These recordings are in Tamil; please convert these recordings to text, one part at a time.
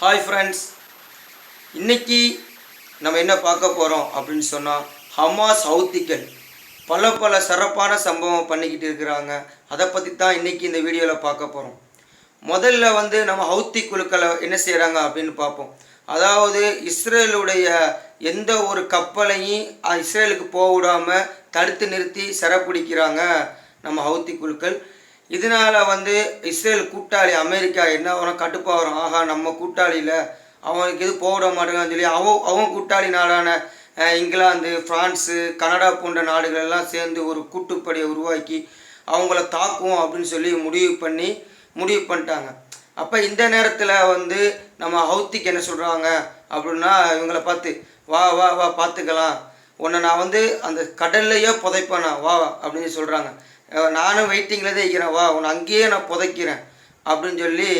ஹாய் ஃப்ரெண்ட்ஸ் இன்னைக்கு நம்ம என்ன பார்க்க போகிறோம் அப்படின்னு சொன்னால் ஹமாஸ் ஹவுத்திகள் பல பல சிறப்பான சம்பவம் பண்ணிக்கிட்டு இருக்கிறாங்க. அதை பற்றி தான் இன்னைக்கு இந்த வீடியோவில் பார்க்க போகிறோம் முதல்ல வந்து நம்ம ஹவுத்தி குழுக்களை என்ன செய்கிறாங்க அப்படின்னு பார்ப்போம். அதாவது இஸ்ரேலுடைய எந்த ஒரு கப்பலையும் இஸ்ரேலுக்கு போக விடாமல் தடுத்து நிறுத்தி சிறப்பிடிக்கிறாங்க நம்ம ஹவுத்தி குழுக்கள். இதனால வந்து இஸ்ரேல் கூட்டாளி அமெரிக்கா என்ன வரும் கட்டுப்பாக வரும் ஆஹா நம்ம கூட்டாளியில் அவனுக்கு எது போட விட மாட்டேங்கான்னு சொல்லி அவன் அவன் கூட்டாளி நாடான இங்கிலாந்து ஃப்ரான்ஸு கனடா போன்ற நாடுகள் எல்லாம் சேர்ந்து ஒரு கூட்டுப்படையை உருவாக்கி அவங்கள தாக்குவோம் அப்படின்னு சொல்லி முடிவு பண்ணி முடிவு பண்ணிட்டாங்க. அப்போ இந்த நேரத்தில் வந்து நம்ம ஹவுத்திக்கு என்ன சொல்கிறாங்க அப்படின்னா இவங்கள பார்த்து வா வா வா பார்த்துக்கலாம். உன்னை நான் வந்து அந்த கடல்லையே புதைப்பேனா வா அப்படின்னு சொல்கிறாங்க நானும் வெயிட்டிங்கில் தான் இருக்கிறேன். வா உன்னை அங்கேயே நான் புதைக்கிறேன். அப்படின்னு சொல்லி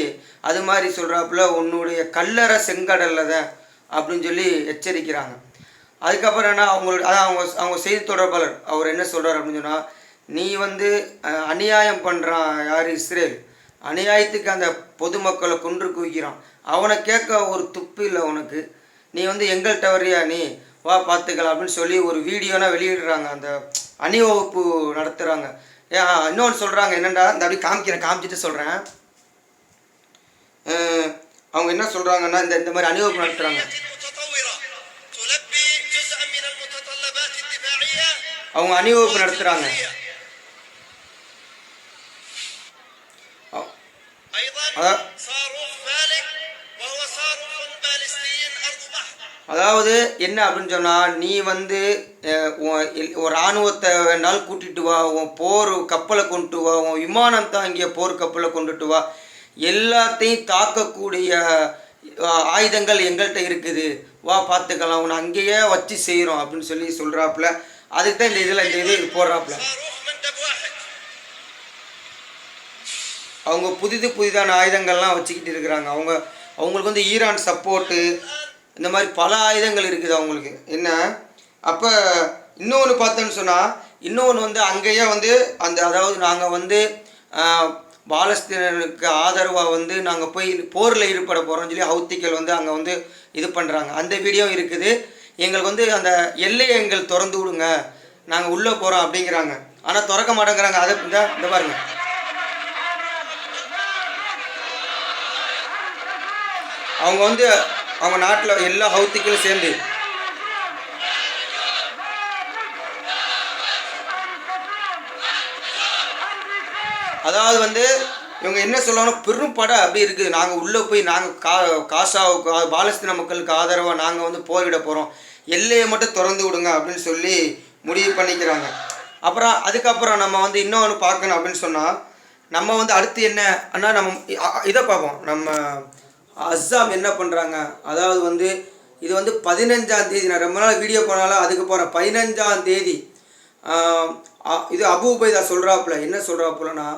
அது மாதிரி சொல்கிறாப்புல உன்னுடைய கல்லறை செங்கடலில் தான் அப்படின்னு சொல்லி எச்சரிக்கிறாங்க. அதுக்கப்புறம் என்ன அவங்களோட அதான் அவங்க அவங்க செய்தி தொடர்பாளர் அவர் என்ன சொல்கிறார் அப்படின்னு சொன்னால் நீ வந்து அநியாயம் பண்ணுறான் யார்? இஸ்ரேல். அநியாயத்துக்கு அந்த பொதுமக்களை கொன்று குவிக்கிறான். அவனை கேட்க ஒரு துப்பு இல்லை உனக்கு. நீ வந்து எங்கள்கிட்ட வர்றியா நீ? வா பார்த்துக்கலாம். அப்படின்னு சொல்லி ஒரு வீடியோனா வெளியிடுறாங்க. அந்த அணிவகுப்பு நடத்துகிறாங்க இன்னொன்று சொல்கிறாங்க என்னென்னா இந்த அப்படி காமிக்கிறேன் காமிச்சிட்டு சொல்கிறேன் அவங்க என்ன சொல்கிறாங்கன்னா இந்த இந்த மாதிரி அணிவகுப்பு நடத்துகிறாங்க அவங்க அணிவகுப்பு நடத்துகிறாங்க அதாவது என்ன அப்படின்னு சொன்னால் நீ வந்து ஒரு இராணுவத்தை வேணாலும் கூட்டிகிட்டு வா உன் போர் கப்பலை கொண்டு வா உன் விமானம் தாங்கிய போர் கப்பலை கொண்டுட்டு வா. எல்லாத்தையும் தாக்கக்கூடிய ஆயுதங்கள் எங்கள்கிட்ட இருக்குது. வா பார்த்துக்கலாம் உன்னை அங்கேயே வச்சு செய்கிறோம் அப்படின்னு சொல்லி சொல்கிறாப்புல அதுக்கு தான் இந்த இதில் இந்த இது போடுறாப்புல. அவங்க புதிது புதிதான ஆயுதங்கள்லாம் வச்சுக்கிட்டு இருக்கிறாங்க. அவங்க அவங்களுக்கு வந்து ஈரான் சப்போர்ட்டு இந்த மாதிரி பல ஆயுதங்கள் இருக்குது அவங்களுக்கு. என்ன? அப்போ இன்னொன்று பார்த்தோன்னு சொன்னால் இன்னொன்று வந்து அங்கேயே வந்து அந்த அதாவது நாங்கள் வந்து ஆஹ், பாலஸ்தீனனுக்கு ஆதரவாக வந்து நாங்கள் போய் போரில் ஈடுபட போகிறோம்னு சொல்லி ஹவுத்திகள் வந்து அங்கே வந்து இது பண்ணுறாங்க அந்த வீடியோ இருக்குது. எங்களுக்கு வந்து அந்த எல்லையை எங்கள் திறந்து விடுங்க. நாங்கள் உள்ளே போகிறோம் அப்படிங்கிறாங்க. ஆனால் திறக்க மாட்டேங்கிறாங்க. அதை இந்த இந்த பாருங்க. அவங்க வந்து அவங்க நாட்டில் எல்லா ஹவுத்திகளும் சேர்ந்து அதாவது வந்து இவங்க என்ன சொல்லணும் பெரும் படம் அப்படி இருக்குது நாங்கள் உள்ளே போய் நாங்கள் கா காசாவுக்கு பாலஸ்தீன மக்களுக்கு ஆதரவாக நாங்கள் வந்து போரிட போகிறோம் எல்லையை மட்டும் திறந்து விடுங்க அப்படின்னு சொல்லி முடிவு பண்ணிக்கிறாங்க. அப்புறம் அதுக்கப்புறம் நம்ம வந்து இன்னொன்று பார்க்கணும் அப்படின்னு சொன்னால் நம்ம வந்து அடுத்து என்ன? ஆனால் நம்ம இதை பார்ப்போம். நம்ம அஸ்ஸாம் என்ன பண்ணுறாங்க அதாவது வந்து இது வந்து பதினஞ்சாம் தேதி. நான் ரொம்ப நாள் வீடியோ போனாலும் அதுக்கு போகிறேன் பதினஞ்சாம் தேதி இது அபு உபைதா சொல்கிறாப்புல என்ன சொல்கிறாப்புலன்னா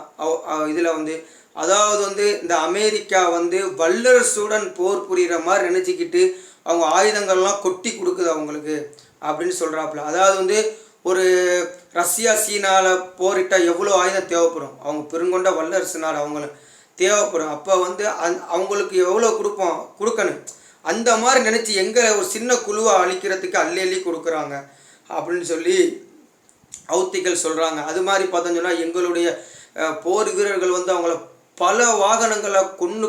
இதில் வந்து அதாவது வந்து இந்த அமெரிக்கா வந்து வல்லரசுடன் போர் புரிகிற மாதிரி நினச்சிக்கிட்டு அவங்க ஆயுதங்கள்லாம் கொட்டி கொடுக்குது அவங்களுக்கு அப்படின்னு சொல்கிறாப்புல அதாவது வந்து ஒரு ரஷ்யா சீனாவில் போரிட்டால் எவ்வளோ ஆயுதம் தேவைப்படும்? அவங்க பெருங்கொண்ட வல்லரசு நாடு அவங்களுக்கு தேவைப்படும். அப்போ வந்து அந் அவங்களுக்கு எவ்வளோ கொடுப்போம்? கொடுக்கணும். அந்த மாதிரி நினச்சி எங்கே ஒரு சின்ன குழுவை அழிக்கிறதுக்கு அள்ளி அள்ளி கொடுக்குறாங்க அப்படின்னு சொல்லி அவுத்திகள் சொல்கிறாங்க அது மாதிரி பார்த்தோம்னு சொன்னால் எங்களுடைய போர் வீரர்கள் வந்து அவங்கள பல வாகனங்களை கொண்டு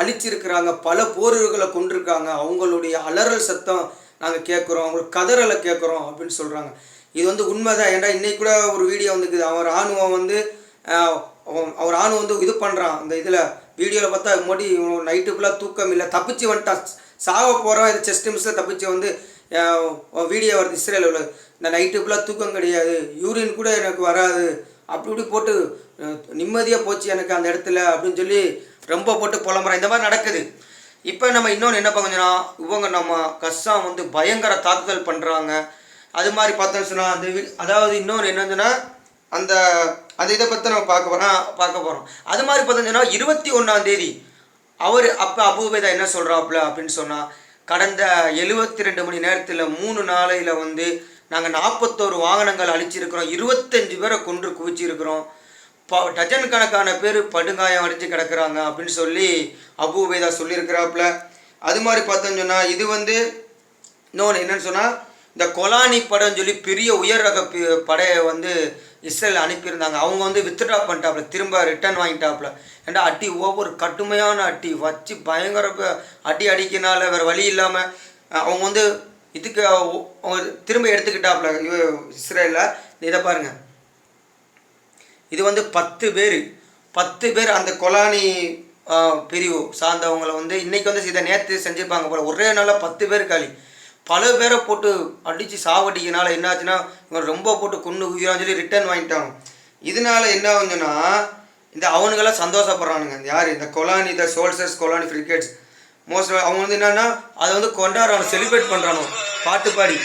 அழிச்சிருக்கிறாங்க. பல போர் வீரர்களை கொண்டிருக்காங்க அவங்களுடைய அலறல் சத்தம் நாங்கள் கேட்குறோம். அவங்களுக்கு கதறலை கேட்குறோம் அப்படின்னு சொல்கிறாங்க இது வந்து உண்மைதான். ஏன்டா இன்னைக்கு கூட ஒரு வீடியோ வந்துக்குது அவன் ராணுவம் வந்து அவர் ராணுவம் வந்து இது பண்ணுறான் அந்த இதில் வீடியோவில் பார்த்தா மோடி நைட்டு ஃபுல்லாக தூக்கம் இல்லை. தப்பிச்சு வந்துட்டான். சாக போகிறோம் இந்த செஸ்ட் மிஸ்ஸில் தப்பிச்சு வந்து வீடியோ வருது இஸ்ரேல் உள்ள. இந்த நைட்டு ஃபுல்லாக தூக்கம் கிடையாது. யூரின் கூட எனக்கு வராது. அப்படி இப்படி போட்டு நிம்மதியாக போச்சு எனக்கு அந்த இடத்துல அப்படின்னு சொல்லி ரொம்ப போட்டு புலம்புறேன். இந்த மாதிரி நடக்குது. இப்போ நம்ம இன்னொன்று என்ன பண்ணுறோம்னா இவங்க நம்ம கஷ்டம் வந்து பயங்கர தாக்குதல் பண்ணுறாங்க அது மாதிரி பார்த்தோம்னு சொன்னால் அந்த வி- அதாவது இன்னொன்று என்னதுன்னா அந்த அந்த இதை பற்றி நம்ம பார்க்க போகிறோம் பார்க்க போகிறோம் அது மாதிரி பார்த்தோம்னு சொன்னால் இருபத்தி ஒன்றாம் தேதி அவர் அப்போ அபூபேதா என்ன சொல்கிறாப்புல அப்படின்னு சொன்னால் கடந்த எழுபத்தி ரெண்டு மணி நேரத்தில் மூணு நாளையில் வந்து நாங்கள் நாற்பத்தோரு வாகனங்கள் அழிச்சிருக்கிறோம். இருபத்தஞ்சு பேரை கொன்று குவிச்சிருக்கிறோம். ப டஜன் கணக்கான பேர் படுகாயம் அடித்து கிடக்குறாங்க அப்படின்னு சொல்லி அபூபேதா சொல்லியிருக்கிறாப்புல. அது மாதிரி பார்த்தோம்னு சொன்னால் இது வந்து இன்னொன்று என்னன்னு சொன்னால் இந்த கொலானி படம்னு சொல்லி பெரிய உயர் ரக பி- படையை வந்து இஸ்ரேல் அனுப்பியிருந்தாங்க. அவங்க வந்து வித்ட்ரா பண்ணிட்டாப்புல. திரும்ப ரிட்டர்ன் வாங்கிட்டாப்புல. ஏன்னா அடி ஒவ்வொரு கடுமையான அடி. வச்சு பயங்கர அடி அடிக்கனால வேறு வழி இல்லாமல் அவங்க வந்து இதுக்கு திரும்ப எடுத்துக்கிட்டாப்புல. இவ- இஸ்ரேலில். இதை பாருங்கள் இது வந்து பத்து பேர். பத்து பேர் அந்த கொலானி பிரிவு சார்ந்தவங்களை வந்து இன்றைக்கி வந்து இதை நேற்று செஞ்சுருப்பாங்க போல. ஒரே நாளில் பத்து பேர் காலி. பல பேரை போட்டு அடித்து சாவடிக்கனால என்னாச்சுன்னா இவன் ரொம்ப போட்டு கொண்டு உயிரான்னு சொல்லி ரிட்டர்ன் வாங்கிட்டாங்க இதனால என்ன ஆகுதுன்னா இந்த அவனுங்களாம் சந்தோஷப்படுறானுங்க. யார்? இந்த கொலானி இந்த சோல்சர்ஸ் கொலானி கிரிக்கெட்ஸ் மோஸ்ட் அவங்க வந்து என்னன்னா அதை வந்து கொண்டாடுறானு செலிப்ரேட் பண்ணுறானோ பாட்டு பாடி.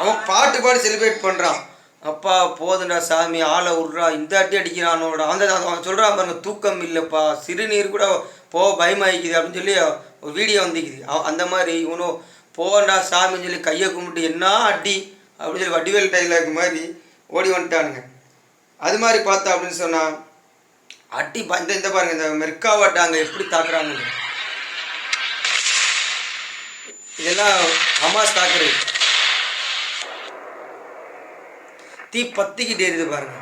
அவன் பாட்டு பாடி செலிப்ரேட் பண்ணுறான் அப்பா போதுண்டா சாமி ஆளை விட்றா இந்த அட்டி அடிக்கிறானோட. அந்த அவன் சொல்கிறான் பாருங்க தூக்கம் இல்லைப்பா சிறுநீர் கூட போக பயமாயிக்குது அப்படின்னு சொல்லி ஒரு வீடியோ வந்துக்குது அந்த மாதிரி இவனும் போண்டா சாமின்னு சொல்லி கையை கும்பிட்டு என்ன அடி? அப்படின்னு சொல்லி வடிவேல் டைலாக் மாதிரி ஓடி வந்துட்டானுங்க. அது மாதிரி பார்த்தா அப்படின்னு சொன்னால் அடி ப- இந்த இந்த பாருங்க இந்த மெர்காவாட்டை எப்படி தாக்குறாங்க இதெல்லாம் ஹமாஸ் தாக்குறது. தீ பத்திக்கிட்டு எரியுது பாருங்க.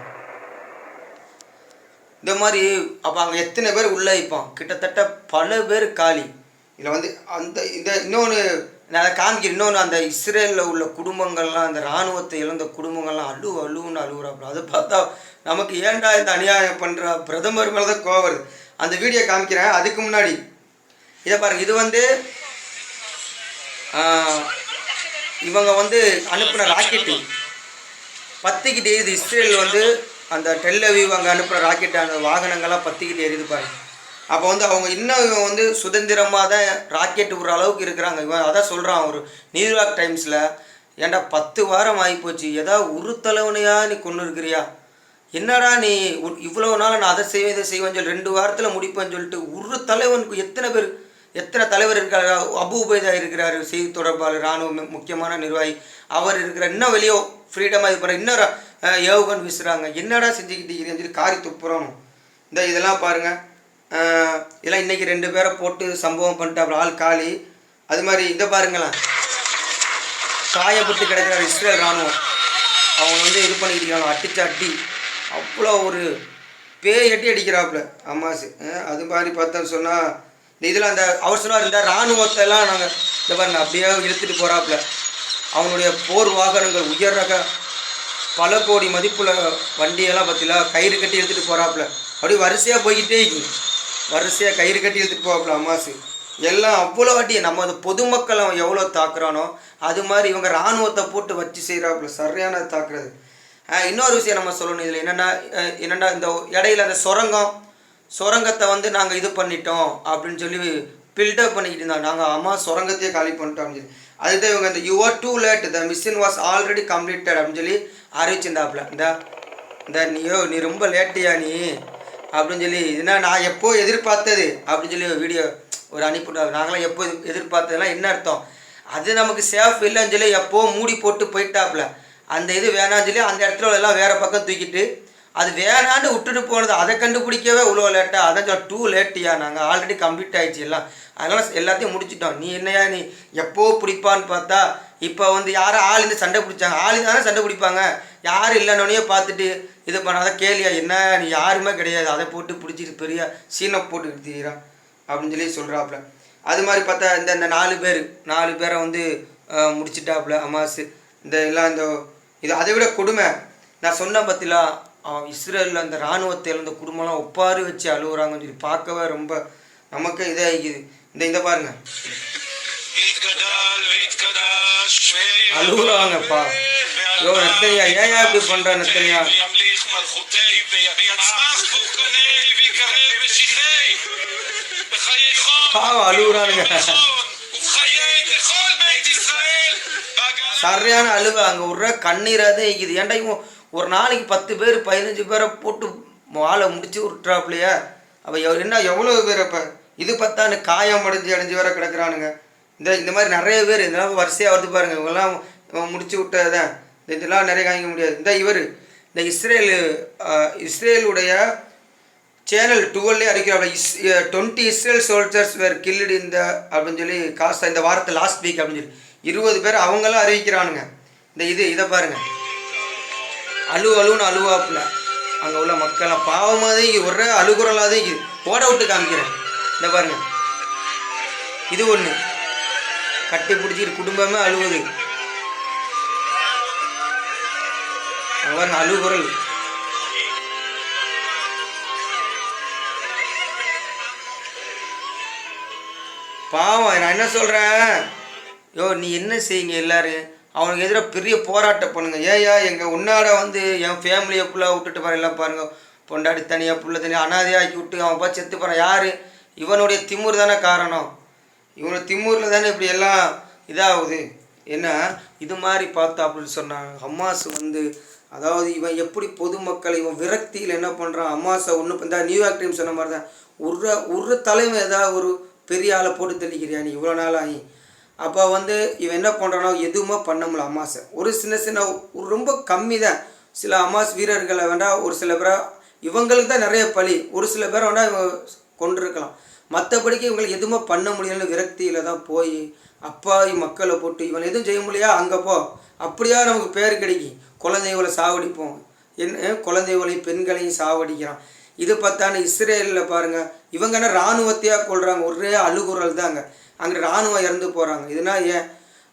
இந்த மாதிரி அப்போ அங்கே எத்தனை பேர் உள்ளே வைப்பான் கிட்டத்தட்ட பல பேர் காலி. இதில் வந்து அந்த இந்த இன்னொன்று நான் அதை காமிக்கிறேன். இன்னொன்று அந்த இஸ்ரேலில் உள்ள குடும்பங்கள்லாம் அந்த இராணுவத்தை இழந்த குடும்பங்கள்லாம் அழு அழுவுன்னு அழுகுறாப்புல அதை பார்த்தா நமக்கு ஏன்டா இந்த அநியாயம் பண்ணுற பிரதமர் மேலே தான் கோவம் வருது. அந்த வீடியோ காமிக்கிறேன். அதுக்கு முன்னாடி. இதை பாருங்கள் இது வந்து இவங்க வந்து அனுப்பின ராக்கெட்டு. பத்திக்கிட்டு எரியுது. இஸ்ரேல் வந்து அந்த டெல்லவிவ் அங்கே அனுப்புகிற ராக்கெட் அந்த வாகனங்கள்லாம் பத்திக்கிட்டு எரியுது பாருங்க. அப்போ வந்து அவங்க இன்னும் இவன் வந்து சுதந்திரமாக தான் ராக்கெட் விடுற அளவுக்கு இருக்கிறாங்க. இவன் அதான் சொல்கிறான் ஒரு நியூயார்க் டைம்ஸில் ஏன்டா பத்து வாரம் ஆகிப்போச்சு. ஏதாவது ஒரு தலைவனையா நீ கொண்டு இருக்கிறியா? என்னடா நீ இவ்வளவு நாள் நான் அதை செய்வேன் இதை செய்வேன்னு சொல்லி ரெண்டு வாரத்தில் முடிப்பேன்னு சொல்லிட்டு ஒரு தலைவனுக்கு எத்தனை பேர் எத்தனை தலைவர் இருக்காரு? அபு உபைதா இருக்கிறாரு. செய்தி தொடர்பாளர் இராணுவ முக்கியமான நிர்வாகி. அவர் இருக்கிற இன்னும் வெளியே ஃப்ரீடமாக இது பண்ணுற இன்னொரு ர- வீசுகிறாங்க என்னடா செஞ்சுக்கிட்டு இருக்கிறீங்கன்னு சொல்லி காரி துப்புறணும் இந்த இதெல்லாம் பாருங்கள் இதெல்லாம் இன்றைக்கி ரெண்டு பேரை போட்டு சம்பவம் பண்ணிட்டு அப்புறம் ஆள் காலி. அது மாதிரி இதை பாருங்களேன். காயப்பட்டு கிடைக்கிற இஸ்ரேல் இராணுவம். அவங்க வந்து இது பண்ணிக்கிட்டு இருக்காங்க. அடிச்சு அடி. அவ்வளோ ஒரு பேய் அட்டி அடிக்கிறாப்புல. அம்மாசு அது மாதிரி பார்த்தோன்னு சொன்னால் இந்த இதில் அந்த அவர் சொன்னார் இந்த எல்லாம் நாங்கள் இந்த பாருங்க அப்படியே இழுத்துட்டு போகிறாப்புல அவனுடைய போர் வாகனங்கள் உயர் ரக பல கோடி மதிப்புள்ள வண்டியெல்லாம் பார்த்தீங்களா கயிறு கட்டி எடுத்துகிட்டு போகிறாப்புல அப்படியே வரிசையாக போய்கிட்டே இருக்குங்க வரிசையாக கயிறு கட்டி எடுத்துகிட்டு போவாப்புல அம்மாசு. எல்லாம் அவ்வளோ வாட்டி. நம்ம அந்த பொதுமக்கள் அவன் எவ்வளோ தாக்குறானோ அது மாதிரி இவங்க இராணுவத்தை போட்டு வச்சு செய்கிறாப்புல சரியான தாக்குறது. இன்னொரு விஷயம் நம்ம சொல்லணும். இதில் என்னென்னா என்னென்னா இந்த இடையில அந்த சுரங்கம் சுரங்கத்தை வந்து நாங்கள் இது பண்ணிட்டோம் அப்படின்னு சொல்லி பில்டப் பண்ணிக்கிட்டு இருந்தாங்க. நாங்கள் அம்மா சுரங்கத்தையே காலி பண்ணிட்டோம் சொல்லி. அதுதான் இவங்க இந்த your too late the mission was already completed அப்படின்னு சொல்லி அறிவிச்சிருந்தாப்புல. இந்த இந்த நீயோ நீ ரொம்ப லேட்டியா நீ? அப்படின்னு சொல்லி இதுனா நான் எப்போ எதிர்பார்த்தது? அப்படின்னு சொல்லி வீடியோ ஒரு அனுப்பிவிட்டாங்க. நாங்களாம் எப்போ எதிர்பார்த்ததுலாம் எதிர்பார்த்ததெல்லாம் என்ன அர்த்தம்? அது நமக்கு சேஃப் இல்லைன்னு சொல்லி எப்போ மூடி போட்டு போயிட்டாப்புல. அந்த இது வேணாம்னு சொல்லி அந்த இடத்துல எல்லாம் வேறு பக்கம் தூக்கிட்டு அது வேணான்னு விட்டுட்டு போனது அதை கண்டுபிடிக்கவே இவ்வளோ லேட்டாக அதான் டூ லேட்டியா நாங்கள் ஆல்ரெடி கம்ப்ளீட் ஆயிடுச்சு எல்லாம். அதனால் எல்லாத்தையும் முடிச்சிட்டோம். நீ என்னையா நீ எப்போ பிடிப்பான்னு பார்த்தா இப்போ வந்து யாரும் ஆள் இருந்து சண்டை பிடிச்சாங்க. ஆள் தானே சண்டை பிடிப்பாங்க. யாரும் இல்லைன்னொடனே பார்த்துட்டு இது பண்ணாத கேளியா? என்ன நீ யாருமே கிடையாது. அதை போட்டு பிடிச்சிட்டு பெரிய சீனை போட்டுக்கிட்டு தீரான் அப்படின்னு சொல்லி சொல்கிறாப்புல அது மாதிரி பார்த்தா இந்த இந்த நாலு பேர் நாலு பேரை வந்து முடிச்சிட்டாப்புல அமாசு இந்த எல்லாம் இந்த இது அதை விட கொடுமை. நான் சொன்ன பத்திலா அவன் இஸ்ரேலில் அந்த இராணுவத்தை இழந்த குடும்பம்லாம் ஒப்பாரி வச்சு அழுகுறாங்கன்னு சொல்லி பார்க்கவே ரொம்ப நமக்கு இதாகிக்குது இந்த இதை பாருங்க. அழுகுறாங்கப்பா ஐயோ நத்தனியா ஏன் இப்படி பண்ற நத்தனியா? பாவம் அழுகுறானுங்க சரியான அழுவ. அங்க விடுற கண்ணீராதே இருக்குது ஏன்டா இவன் ஒரு நாளைக்கு பத்து பேர் பதினஞ்சு பேரை போட்டு வாழை முடிச்சு விட்றாப்புலையா அப்போ என்ன எவ்வளோ பேர் அப்போ? இது பத்தான்னு காயம் அடைஞ்சு அடைஞ்சு வேற கிடக்குறானுங்க. இந்த இந்த மாதிரி நிறைய பேர் இதெல்லாம் வரிசையாக வருது பாருங்க. இவங்கெல்லாம் இவன் முடிச்சு விட்டதான் இந்த இதெல்லாம் நிறைய காய்க்க முடியாது. இந்த இவர் இந்த இஸ்ரேல் இஸ்ரேலுடைய சேனல் டுவெல்லே அறிக்கிறாங்க is twenty Israel soldiers were killed இந்த அப்படின்னு சொல்லி காசா இந்த வாரத்தை லாஸ்ட் வீக் அப்படின்னு சொல்லி. இருபது பேர் அவங்களாம் அறிவிக்கிறானுங்க. இந்த இது இதை பாருங்கள் அழு அழுன்னு அழுவாப்புல. அங்கே உள்ள மக்களை பாவமாக தான் இருக்குது ஒரே அழுகுறலாக தான் இருக்குது ஓட விட்டு காமிக்கிறேன். இந்த பாருங்க. இது ஒன்று கட்டி பிடிச்சிட்டு குடும்பமே அழுவுது. அங்கே பாருங்க அழுகுறல். பாவம் நான் என்ன சொல்கிறேன் யோ நீ என்ன செய்யுங்க எல்லாரும்? அவனுக்கு எதிராக பெரிய போராட்டம் பண்ணுங்கள் ஏயா எங்கள் உன்னாட வந்து என் ஃபேமிலியை ஃபுல்லாக விட்டுட்டு பாரு எல்லாம் பாருங்கள் பொண்டாடி தனியாக புள்ள தனியாக அனாதையாக்கி விட்டு அவன் பா செத்து போகிறான் யார்? இவனுடைய திமுர் தானே காரணம். இவனோட திமுரில் தானே இப்படி எல்லாம் இதாகுது. என்ன? இது மாதிரி பார்த்தா அப்படின்னு சொன்னாங்க. ஹமாஸ் வந்து அதாவது இவன் எப்படி பொதுமக்கள் இவன் விரக்தியில் என்ன பண்ணுறான் அம்மாசை ஒன்று இந்த நியூயார்க் டைம் சொன்ன மாதிரி தான் ஒரு ஒரு தலைமை ஏதாவது ஒரு பெரிய ஆளை போட்டு தெளிக்கிறியா நீ? இவ்வளோ நாள் ஆகி அப்போ வந்து இவன் என்ன பண்ணுறானோ எதுவுமே பண்ண முடியல அமாஸை ஒரு சின்ன சின்ன ரொம்ப கம்மி தான். சில அமாஸ் வீரர்களை வேண்டாம் ஒரு சில பேரை இவங்களுக்கு தான் நிறைய பழி ஒரு சில பேரை வேண்டாம் இவங்க கொண்டிருக்கலாம் மற்றபடிக்கு இவங்களுக்கு எதுவுமே பண்ண முடியலன்னு விரக்தியில் தான் போய் அப்பாவி மக்களை போட்டு இவன் எதுவும் செய்ய முடியா அங்கே போ. அப்படியா நமக்கு பேர் கிடைக்கும். குழந்தைகளை சாவடிப்போம். என்ன குழந்தைகளையும் பெண்களையும் சாவடிக்கிறான். இது பார்த்தான இஸ்ரேலில் பாருங்கள் இவங்கன்னா இராணுவத்தையாக கொள்கிறாங்க ஒரே அழுகுறல் தாங்க அங்கே இராணுவம் இறந்து போகிறாங்க இதுனா ஏன்?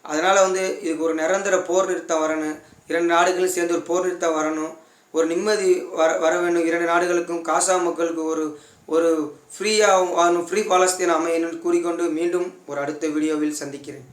அதனால் வந்து இதுக்கு ஒரு நிரந்தர போர் நிறுத்தம் வரணும். இரண்டு நாடுகளும் சேர்ந்து ஒரு போர் நிறுத்தம் வரணும். ஒரு நிம்மதி வர வர வேணும் இரண்டு நாடுகளுக்கும் காசா மக்களுக்கு ஒரு ஒரு ஃப்ரீயாக ஃப்ரீ பாலஸ்தீன் அமையணும்னு கூறிக்கொண்டு மீண்டும் ஒரு அடுத்த வீடியோவில் சந்திக்கிறேன்.